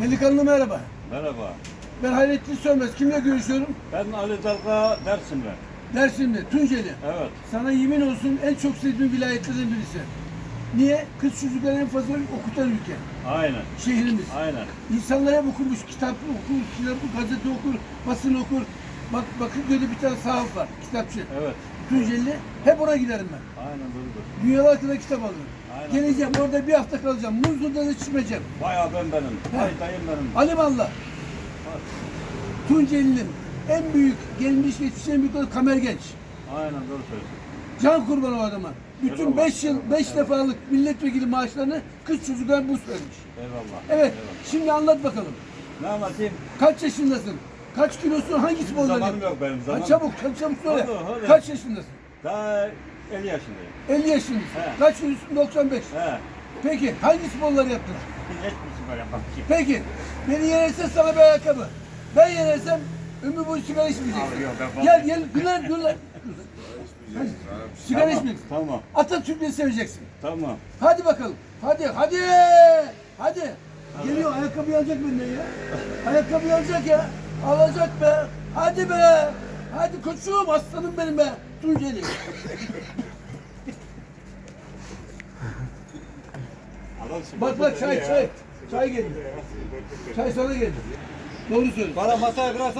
Delikanlı merhaba. Merhaba. Ben Hayrettin Sönmez. Kimle görüşüyorum? Ben Ali Dalga Dersim'le. Dersim'de, Tunceli. Evet. Sana yemin olsun en çok sevdiğim vilayetlerden birisi. Niye? Kız çocukları en fazla okutan ülke. Aynen. Şehrimiz. Aynen. İnsanlar hep okurmuş. Kitap okur, kitap, gazete okur, basın okur. Bak Bakırköy'de bir tane sahaf var, kitapçı. Evet. Tunceli. Hep oraya giderim ben. Aynen doğrudur. Dünyalar hakkında kitap alırım. Geleceğim orada bir hafta kalacağım. Muzlu'da da içmeyeceğim. Vay abim benim. Vay dayım benim. Alimallah. Tunceli'nin en büyük gelmiş geçmiş en büyük olan Kamer Genç. Aynen doğru söylüyorsun. Can kurban o adama. Bütün Eyvallah. 5 yıl, 5 defalık milletvekili maaşlarını kız çocuklar burs vermiş. Eyvallah. Evet, Eyvallah. şimdi anlat bakalım. Ne anlatayım? Kaç yaşındasın? Kaç kilosun? Hangi sporları Zamanım yok benim, Ha, zamanım. çabuk, çabuk, çabuk söyle. Hadi, hadi. Kaç yaşındasın? Daha 50 yaşındayım. 50 yaşındasın. He. Kaç kilosun? 95. He. Peki, hangi sporları yaptın? Hiçbir şey yapmam ki. Peki, beni yenersen sana bir ayakkabı. Ben yenersem ömür boyu sigara içmeyeceksin. Abi yok, ben- Gel, gel, dur lan, dur lan. Hadi, Sigara Tamam, içmeyeceksin. Tamam. Atatürk'ü seveceksin. Tamam. Hadi bakalım. Hadi, hadi. Hadi. Geliyor ayakkabı alacak benden ya. Ayakkabı alacak ya. Alacak be. Hadi be. Hadi koçum aslanım benim be. Tunceli. bak bak çay çay. Çay geldi. Çay sana geldi. Doğru söylüyorsun. Bana masaya kırarsan